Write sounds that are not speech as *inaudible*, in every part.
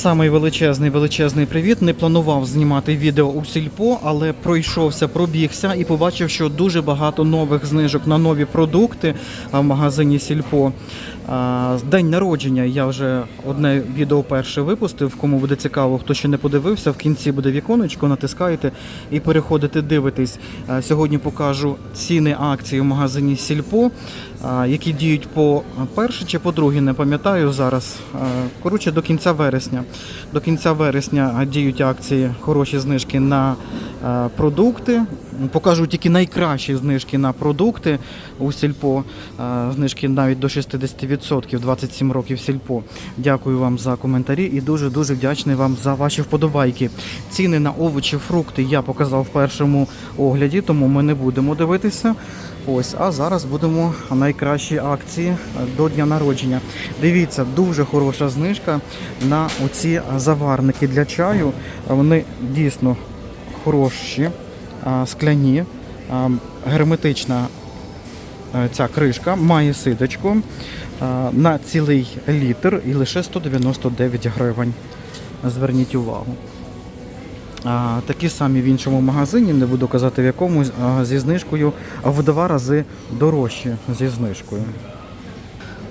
Самий величезний величезний привіт. Не планував знімати відео у сільпо, але пройшовся, пробігся і побачив, що дуже багато нових знижок на нові продукти в магазині Сільпо. День народження я вже одне відео перше випустив. Кому буде цікаво, хто ще не подивився, в кінці буде віконечко, натискаєте і переходите дивитись. Сьогодні покажу ціни акції в магазині Сільпо, які діють по перше чи по друге, не пам'ятаю зараз. Коротше, до кінця вересня. До кінця вересня діють акції, хороші знижки на продукти. Покажу тільки найкращі знижки на продукти у Сільпо. Знижки навіть до 60%, 27 років Сільпо. Дякую вам за коментарі і дуже дуже вдячний вам за ваші вподобайки. Ціни на овочі, фрукти я показав в першому огляді, тому ми не будемо дивитися. Ось, а зараз будемо найкращі акції е, до дня народження. Дивіться, дуже хороша знижка на оці заварники для чаю. Вони дійсно хороші, скляні, герметична е, ця кришка, має ситочку на цілий літр і лише 199 гривень. Зверніть увагу. Такі самі в іншому магазині, не буду казати в якому, зі знижкою в два рази дорожчі зі знижкою.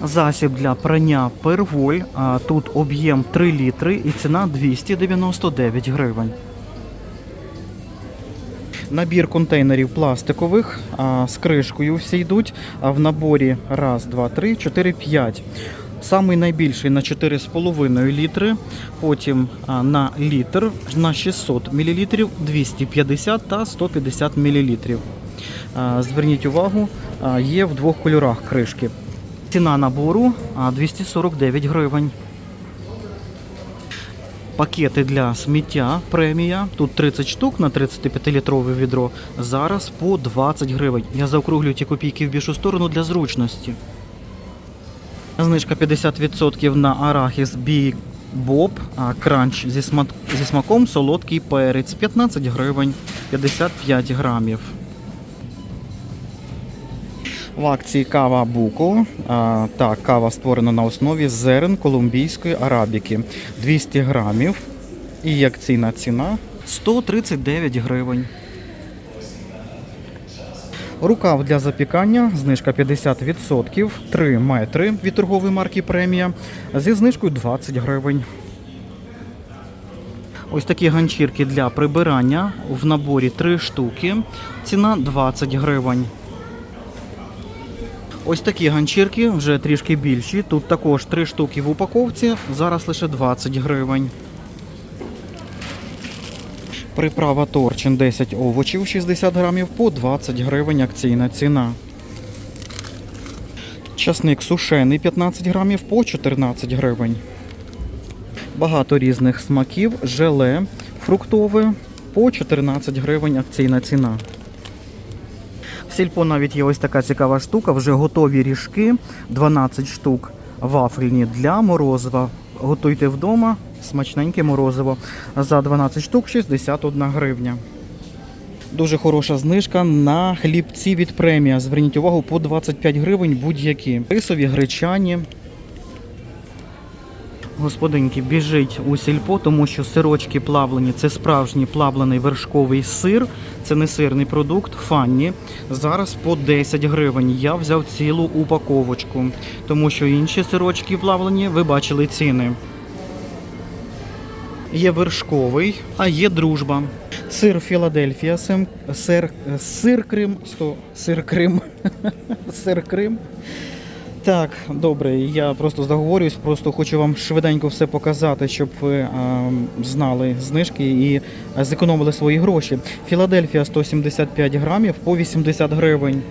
Засіб для прання перволь. Тут об'єм 3 літри і ціна 299 гривень. Набір контейнерів пластикових а, з кришкою всі йдуть. А в наборі раз, два, три, чотири, п'ять. Самий найбільший на 4,5 літри, потім на літр на 600 мл, 250 та 150 мл. Зверніть увагу, є в двох кольорах кришки. Ціна набору 249 гривень. Пакети для сміття премія. Тут 30 штук на 35-літрове відро. Зараз по 20 гривень. Я заокруглюю ті копійки в більшу сторону для зручності. Знижка 50% на арахіс Big Bob, а, кранч зі смаком солодкий перець 15 гривень 55 грамів. В акції кава Буко. А, так, кава створена на основі зерен колумбійської арабіки 200 грамів. І як ціна ціна 139 гривень. Рукав для запікання, знижка 50%, 3 метри від торгової марки премія зі знижкою 20 гривень. Ось такі ганчірки для прибирання в наборі 3 штуки. Ціна 20 гривень. Ось такі ганчірки вже трішки більші. Тут також 3 штуки в упаковці, зараз лише 20 гривень. Приправа торчин 10 овочів 60 грамів по 20 гривень акційна ціна. Часник сушений 15 грамів по 14 гривень. Багато різних смаків, желе фруктове по 14 гривень акційна ціна. В сільпо навіть є ось така цікава штука, вже готові ріжки, 12 штук вафельні для морозива. Готуйте вдома, смачненьке морозиво. За 12 штук 61 гривня. Дуже хороша знижка на хлібці від премія. Зверніть увагу, по 25 гривень будь-які. Рисові, гречані. Господинки, біжить у сільпо, тому що сирочки плавлені це справжній плавлений вершковий сир. Це не сирний продукт, фанні. Зараз по 10 гривень. Я взяв цілу упаковочку, тому що інші сирочки плавлені, ви бачили ціни. Є вершковий, а є дружба. Сир Філадельфія, сир, сир Крим, сто, сир Крим, *laughs* сир Крим. Так, добре, я просто заговорююсь, просто хочу вам швиденько все показати, щоб ви е, знали знижки і е, зекономили свої гроші. Філадельфія 175 грамів по 80 гривень.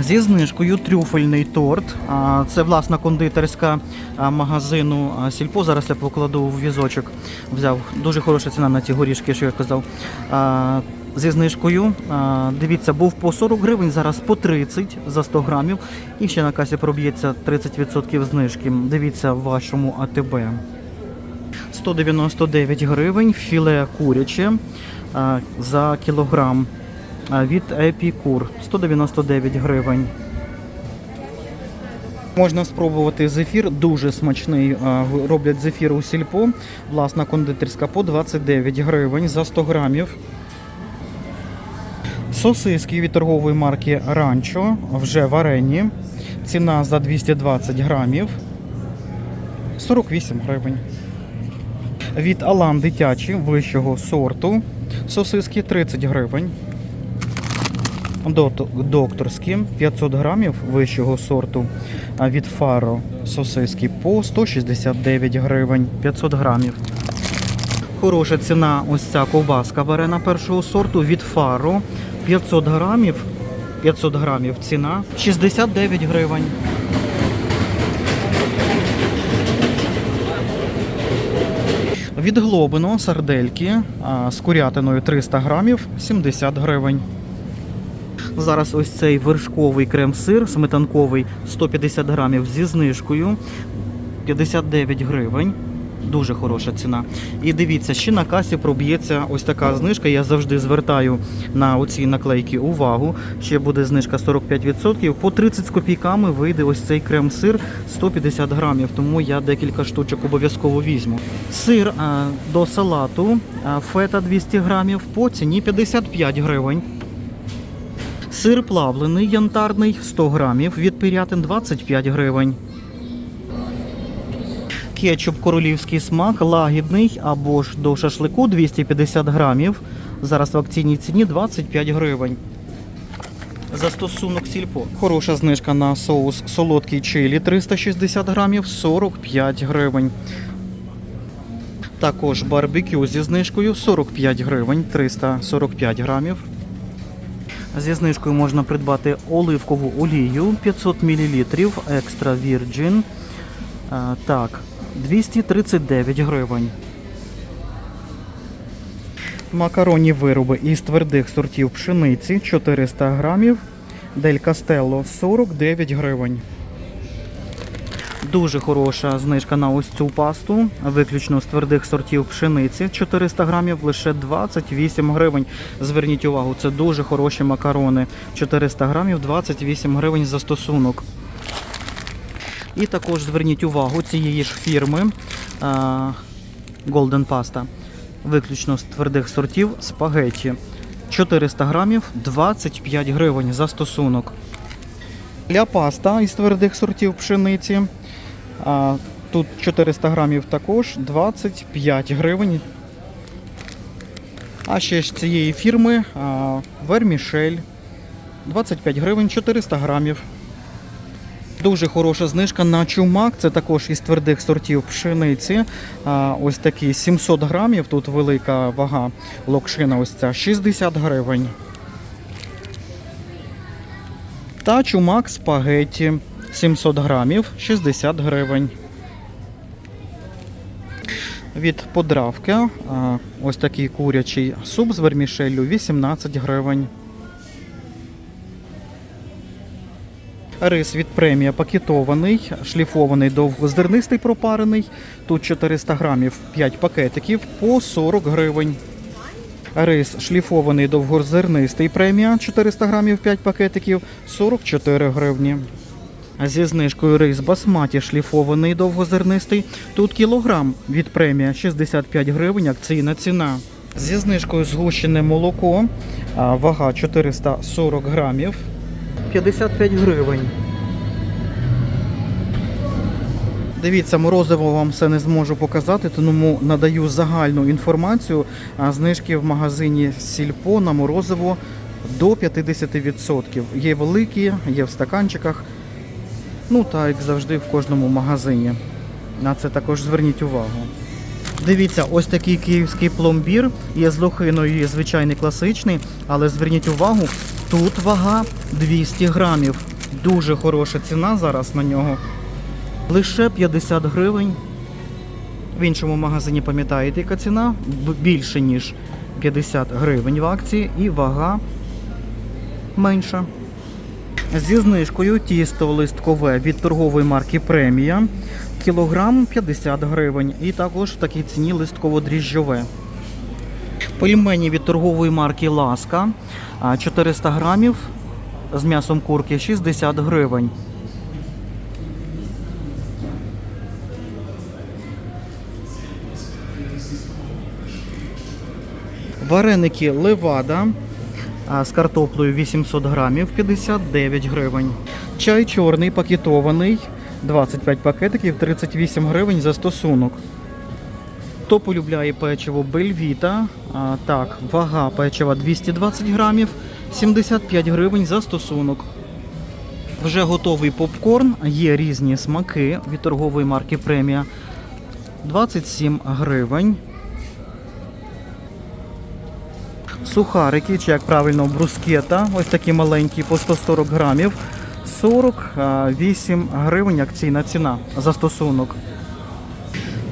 Зі знижкою трюфельний торт. А, Це власна кондитерська а, магазину а, Сільпо. Зараз я покладу в візочок. Взяв дуже хороша ціна на ці горішки, що я казав. Зі знижкою. Дивіться, був по 40 гривень, зараз по 30 за 100 грамів. І ще на касі проб'ється 30% знижки. Дивіться в вашому АТБ. 199 гривень, філе куряче за кілограм від Епікур 199 гривень. Можна спробувати зефір, дуже смачний. Роблять зефір у сільпо. Власна кондитерська по 29 гривень за 100 грамів. Сосиски від торгової марки Ранчо вже варені. Ціна за 220 грамів 48 гривень. Від Алан дитячі вищого сорту. Сосиски 30 гривень. Докторські 500 грамів вищого сорту. А від Фаро сосиски по 169 гривень 500 грамів. Хороша ціна ось ця ковбаска варена першого сорту від Фаро 500 грамів. 500 грамів ціна 69 гривень. Від Глобино сардельки з курятиною 300 грамів 70 гривень. Зараз ось цей вершковий крем-сир сметанковий 150 грамів зі знижкою 59 гривень. Дуже хороша ціна. І дивіться, ще на касі проб'ється ось така знижка. Я завжди звертаю на оці наклейки увагу. Ще буде знижка 45%. По 30 з копійками вийде ось цей крем-сир 150 грамів. Тому я декілька штучок обов'язково візьму. Сир а, до салату а, фета 200 грамів по ціні 55 гривень. Сир плавлений янтарний 100 грамів від пирятин 25 гривень. Кетчуп королівський смак лагідний або ж до шашлику 250 грамів. Зараз в акційній ціні 25 гривень. Застосунок сільпо. Хороша знижка на соус солодкий чилі 360 грамів 45 гривень. Також барбекю зі знижкою 45 гривень 345 грамів. Зі знижкою можна придбати оливкову олію 500 мл екстра Virgin. А, Так, 239 гривень. Макаронні вироби із твердих сортів пшениці 400 грамів. Дель Кастелло 49 гривень. Дуже хороша знижка на ось цю пасту, виключно з твердих сортів пшениці 400 грамів, лише 28 гривень. Зверніть увагу, це дуже хороші макарони. 400 грамів, 28 гривень за стосунок. І також зверніть увагу цієї ж фірми Golden Pasta, виключно з твердих сортів спагетті. 400 грамів, 25 гривень за стосунок. Для паста із твердих сортів пшениці. А, тут 400 грамів також 25 гривень. А ще ж цієї фірми а, Вермішель 25 гривень 400 грамів. Дуже хороша знижка на чумак. Це також із твердих сортів пшениці. Ось такі 700 грамів. Тут велика вага локшина. Ось ця 60 гривень. Та чумак спагетті 700 грамів 60 гривень. Від подравки ось такий курячий суп з вермішеллю 18 гривень. Рис від премія пакетований, шліфований довгозернистий пропарений. Тут 400 грамів 5 пакетиків по 40 гривень. Рис шліфований довгозернистий премія 400 грамів 5 пакетиків 44 гривні. Зі знижкою рис басматі шліфований довгозернистий. Тут кілограм від премія 65 гривень, акційна ціна. Зі знижкою згущене молоко, вага 440 грамів, 55 гривень. Дивіться, морозиво вам все не зможу показати, тому надаю загальну інформацію. А знижки в магазині Сільпо на морозиво до 50%. Є великі, є в стаканчиках. Ну та як завжди в кожному магазині. На це також зверніть увагу. Дивіться, ось такий київський пломбір. Є з лохиною, є звичайний класичний, але зверніть увагу, тут вага 200 грамів. Дуже хороша ціна зараз на нього. Лише 50 гривень. В іншому магазині пам'ятаєте, яка ціна? Більше, ніж 50 гривень в акції і вага менша. Зі знижкою тісто листкове від торгової марки Премія. Кілограм 50 гривень. І також в такій ціні листково-дріжджове. Пельмені від торгової марки Ласка 400 грамів з м'ясом курки 60 гривень. Вареники левада з картоплею 800 грамів 59 гривень. Чай чорний пакетований, 25 пакетиків, 38 гривень за стосунок. Хто полюбляє печиво Бельвіта, а, так, вага печива 220 грамів 75 гривень за стосунок. Вже готовий попкорн, є різні смаки від торгової марки Премія 27 гривень. Сухарики, чи як правильно, брускета, ось такі маленькі по 140 грамів. 48 гривень акційна ціна за стосунок.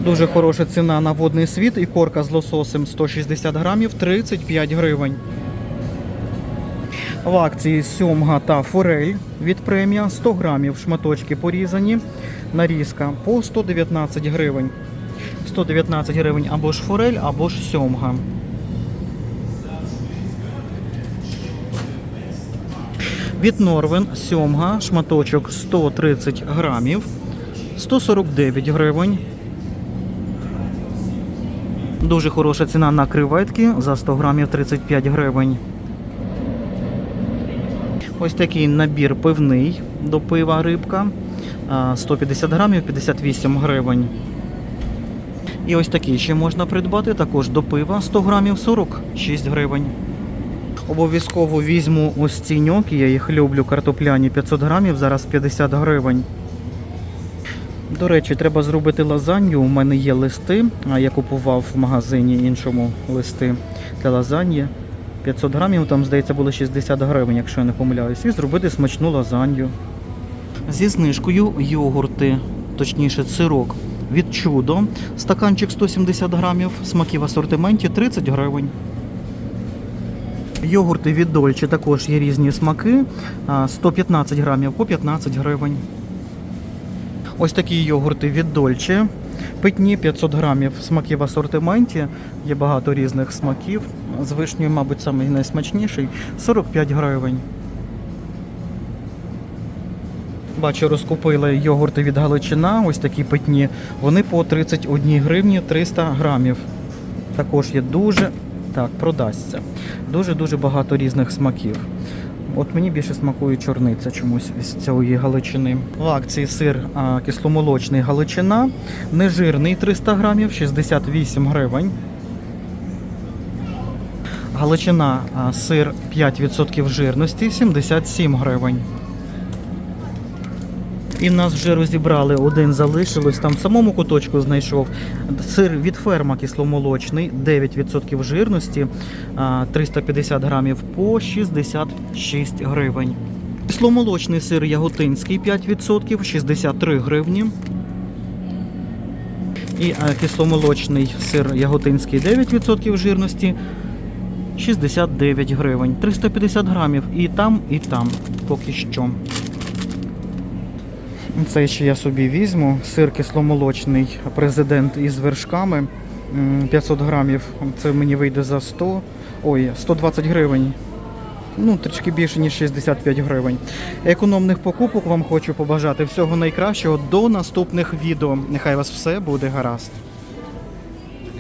Дуже хороша ціна на водний світ і корка з лососем 160 грамів 35 гривень. В акції сьомга та форель від премія 100 грамів шматочки порізані. Нарізка по 119 гривень. 119 гривень або ж форель, або ж сьомга. Від Норвен сьомга, шматочок 130 грамів, 149 гривень. Дуже хороша ціна на креветки за 100 грамів 35 гривень. Ось такий набір пивний до пива рибка. 150 грамів 58 гривень. І ось такий ще можна придбати також до пива 100 грамів 46 гривень. Обов'язково візьму ось ці ньоки, я їх люблю, картопляні 500 грамів, зараз 50 гривень. До речі, треба зробити лазанью. У мене є листи, я купував в магазині іншому листи для лазаньї. 500 грамів, там, здається, було 60 гривень, якщо я не помиляюсь, і зробити смачну лазанью. Зі знижкою йогурти, точніше сирок від чудо. Стаканчик 170 грамів, смаки в асортименті 30 гривень. Йогурти від Дольче також є різні смаки. 115 грамів по 15 гривень. Ось такі йогурти від Дольче. Питні 500 грамів смаки в асортименті. Є багато різних смаків. З вишнею, мабуть, самий найсмачніший 45 гривень. Бачу, розкупили йогурти від Галичина, ось такі питні. Вони по 31 гривні 300 грамів. Також є дуже так, продасться. Дуже-дуже багато різних смаків. От мені більше смакує чорниця чомусь з цієї галичини. В акції сир а, кисломолочний галичина, нежирний 300 грамів, 68 гривень. Галичина а, сир 5% жирності, 77 гривень. І нас вже розібрали, один залишилось, там в самому куточку знайшов. Сир від ферма кисломолочний, 9% жирності, 350 грамів по 66 гривень. Кисломолочний сир яготинський 5%, 63 гривні. І кисломолочний сир яготинський 9% жирності, 69 гривень. 350 грамів і там, і там поки що. Це ще я собі візьму. Сир кисломолочний президент із вершками. 500 грамів. Це мені вийде за 100. Ой, 120 гривень. Ну, трішки більше, ніж 65 гривень. Економних покупок вам хочу побажати всього найкращого до наступних відео. Нехай вас все буде гаразд.